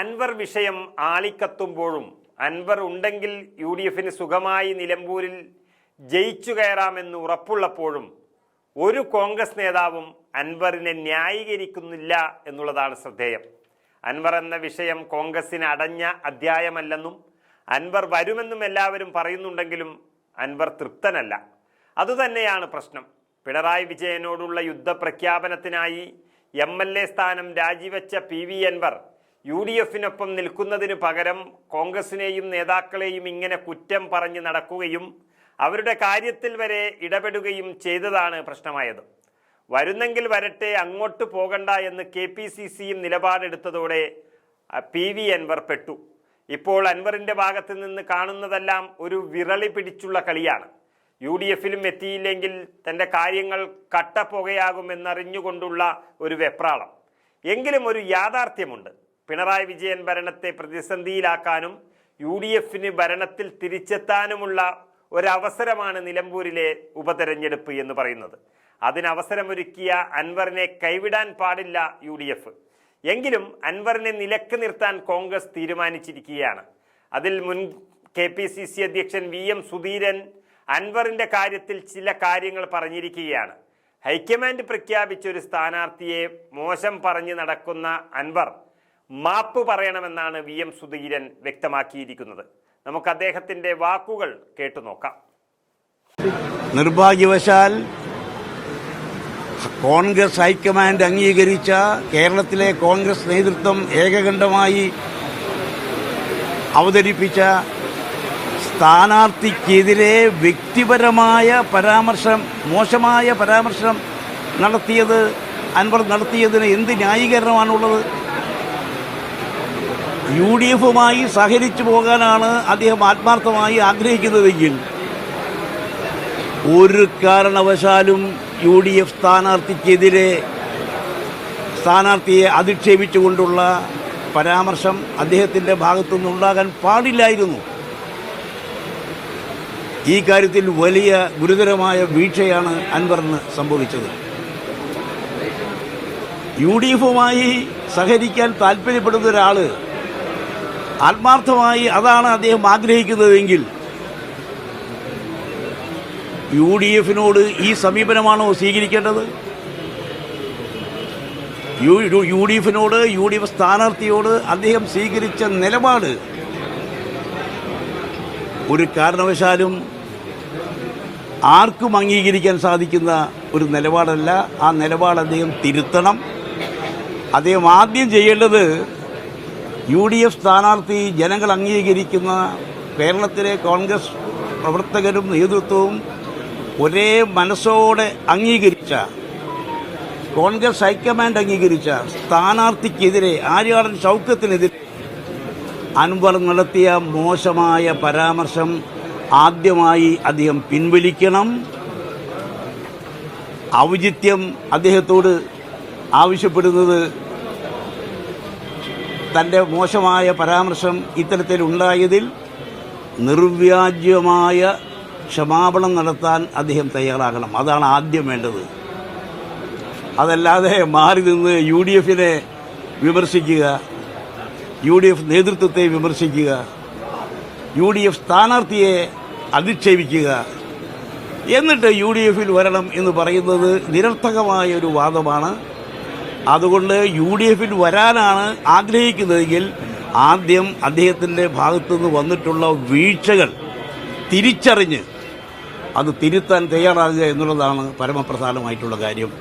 അൻവർ വിഷയം ആളിക്കത്തുമ്പോഴും അൻവർ ഉണ്ടെങ്കിൽ U D എഫിന് സുഖമായി നിലമ്പൂരിൽ ജയിച്ചു കയറാമെന്ന് ഉറപ്പുള്ളപ്പോഴും ഒരു കോൺഗ്രസ് നേതാവും അൻവറിനെ ന്യായീകരിക്കുന്നില്ല എന്നുള്ളതാണ് ശ്രദ്ധേയം. അൻവർ എന്ന വിഷയം കോൺഗ്രസിന് അടഞ്ഞ അധ്യായമല്ലെന്നും അൻവർ വരുമെന്നും എല്ലാവരും പറയുന്നുണ്ടെങ്കിലും അൻവർ തൃപ്തനല്ല. അതുതന്നെയാണ് പ്രശ്നം. പിണറായി വിജയനോടുള്ള യുദ്ധപ്രഖ്യാപനത്തിനായി എം എൽ എ സ്ഥാനം രാജിവെച്ച P V Anwar U D എഫിനൊപ്പം നിൽക്കുന്നതിന് പകരം കോൺഗ്രസിനെയും നേതാക്കളെയും ഇങ്ങനെ കുറ്റം പറഞ്ഞ് നടക്കുകയും അവരുടെ കാര്യത്തിൽ വരെ ഇടപെടുകയും ചെയ്തതാണ് പ്രശ്നമായത്. വരുന്നെങ്കിൽ വരട്ടെ അങ്ങോട്ട് പോകണ്ട എന്ന് കെ പി സി സിയും നിലപാടെടുത്തതോടെ പി വി അൻവർ പെട്ടു. ഇപ്പോൾ അൻവറിന്റെ ഭാഗത്ത് നിന്ന് കാണുന്നതെല്ലാം ഒരു വിറളി പിടിച്ചുള്ള കളിയാണ്. യു ഡി എഫിലും എത്തിയില്ലെങ്കിൽ തന്റെ കാര്യങ്ങൾ കട്ടപ്പുകയാകുമെന്നറിഞ്ഞുകൊണ്ടുള്ള ഒരു വെപ്രാളം. എങ്കിലും ഒരു യാഥാർത്ഥ്യമുണ്ട്. പിണറായി വിജയൻ ഭരണത്തെ പ്രതിസന്ധിയിലാക്കാനും യു ഡി എഫിന് ഭരണത്തിൽ തിരിച്ചെത്താനുമുള്ള ഒരവസരമാണ് നിലമ്പൂരിലെ ഉപതെരഞ്ഞെടുപ്പ് എന്ന് പറയുന്നത്. അതിനവസരമൊരുക്കിയ അൻവറിനെ കൈവിടാൻ പാടില്ല യു ഡി എഫ് എങ്കിലും അൻവറിനെ നിലയ്ക്ക് നിർത്താൻ കോൺഗ്രസ് തീരുമാനിച്ചിരിക്കുകയാണ്. അതിൽ മുൻ കെ പി സി സി അധ്യക്ഷൻ വി എം സുധീരൻ അൻവറിന്റെ കാര്യത്തിൽ ചില കാര്യങ്ങൾ പറഞ്ഞിരിക്കുകയാണ്. ഹൈക്കമാൻഡ് പ്രഖ്യാപിച്ച ഒരു സ്ഥാനാർത്ഥിയെ മോശം പറഞ്ഞു നടക്കുന്ന അൻവർ മാപ്പ് പറയണമെന്നാണ് വി എം സുധീരൻ വ്യക്തമാക്കിയിരിക്കുന്നത്. നമുക്ക് അദ്ദേഹത്തിന്റെ വാക്കുകൾ കേട്ടുനോക്കാം നിർഭാഗ്യവശാൽ കോൺഗ്രസ് ഹൈക്കമാൻഡ് അംഗീകരിച്ച കേരളത്തിലെ കോൺഗ്രസ് നേതൃത്വം ഏകകണ്ഠമായി അവതരിപ്പിച്ച സ്ഥാനാർത്ഥിക്കെതിരെ വ്യക്തിപരമായ പരാമർശം മോശമായ പരാമർശം നടത്തിയത് അൻവർ നടത്തിയതിന് എന്ത് ന്യായീകരണമാണുള്ളത്? യു ഡി എഫുമായി സഹകരിച്ചു പോകാനാണ് അദ്ദേഹം ആത്മാർത്ഥമായി ആഗ്രഹിക്കുന്നതെങ്കിൽ ഒരു കാരണവശാലും യു ഡി എഫ് സ്ഥാനാർത്ഥിക്കെതിരെ സ്ഥാനാർത്ഥിയെ അധിക്ഷേപിച്ചുകൊണ്ടുള്ള പരാമർശം അദ്ദേഹത്തിന്റെ ഭാഗത്തുനിന്നുണ്ടാകാൻ പാടില്ലായിരുന്നു. ഈ കാര്യത്തിൽ വലിയ ഗുരുതരമായ വീഴ്ചയാണ് അൻവറിന് സംഭവിച്ചത്. യു ഡി എഫുമായി സഹകരിക്കാൻ താല്പര്യപ്പെടുന്ന ഒരാൾ ആത്മാർത്ഥമായി അതാണ് അദ്ദേഹം ആഗ്രഹിക്കുന്നതെങ്കിൽ യു ഡി എഫിനോട് ഈ സമീപനമാണോ സ്വീകരിക്കേണ്ടത്? യു ഡി എഫിനോട് യു ഡി എഫ് സ്ഥാനാർത്ഥിയോട് അദ്ദേഹം സ്വീകരിച്ച നിലപാട് ഒരു കാരണവശാലും ആർക്കും അംഗീകരിക്കാൻ സാധിക്കുന്ന ഒരു നിലപാടല്ല. ആ നിലപാട് അദ്ദേഹം തിരുത്തണം. അദ്ദേഹം ആദ്യം ചെയ്യേണ്ടത് യു ഡി എഫ് സ്ഥാനാർത്ഥി ജനങ്ങൾ അംഗീകരിക്കുന്ന കേരളത്തിലെ കോൺഗ്രസ് പ്രവർത്തകരും നേതൃത്വവും ഒരേ മനസ്സോടെ അംഗീകരിച്ച കോൺഗ്രസ് ഹൈക്കമാൻഡ് അംഗീകരിച്ച സ്ഥാനാർത്ഥിക്കെതിരെ ആര്യാടൻ ചൗക്കത്തിനെതിരെ അൻവർ നടത്തിയ മോശമായ പരാമർശം ആദ്യമായി അദ്ദേഹം പിൻവലിക്കണം. ഔചിത്യം അദ്ദേഹത്തോട് ആവശ്യപ്പെടുന്നത് തന്റെ മോശമായ പരാമർശം ഇത്തരത്തിൽ ഉണ്ടായതിൽ നിർവ്യാജ്യമായ ക്ഷമാപണം നടത്താൻ അദ്ദേഹം തയ്യാറാകണം. അതാണ് ആദ്യം വേണ്ടത്. അതല്ലാതെ മാറി നിന്ന് യു ഡി എഫിനെ വിമർശിക്കുക യു ഡി എഫ് നേതൃത്വത്തെ വിമർശിക്കുക യു ഡി എഫ് സ്ഥാനാർത്ഥിയെ അധിക്ഷേപിക്കുക എന്നിട്ട് യു ഡി എഫിൽ വരണം എന്ന് പറയുന്നത് നിരർത്ഥകമായ ഒരു വാദമാണ്. അതുകൊണ്ട് യു ഡി എഫിൽ വരാനാണ് ആഗ്രഹിക്കുന്നതെങ്കിൽ ആദ്യം അദ്ദേഹത്തിന്റെ ഭാഗത്തുനിന്ന് വന്നിട്ടുള്ള വീഴ്ചകൾ തിരിച്ചറിഞ്ഞ് അത് തിരുത്താൻ തയ്യാറാകുക എന്നുള്ളതാണ് പരമപ്രധാനമായിട്ടുള്ള കാര്യം.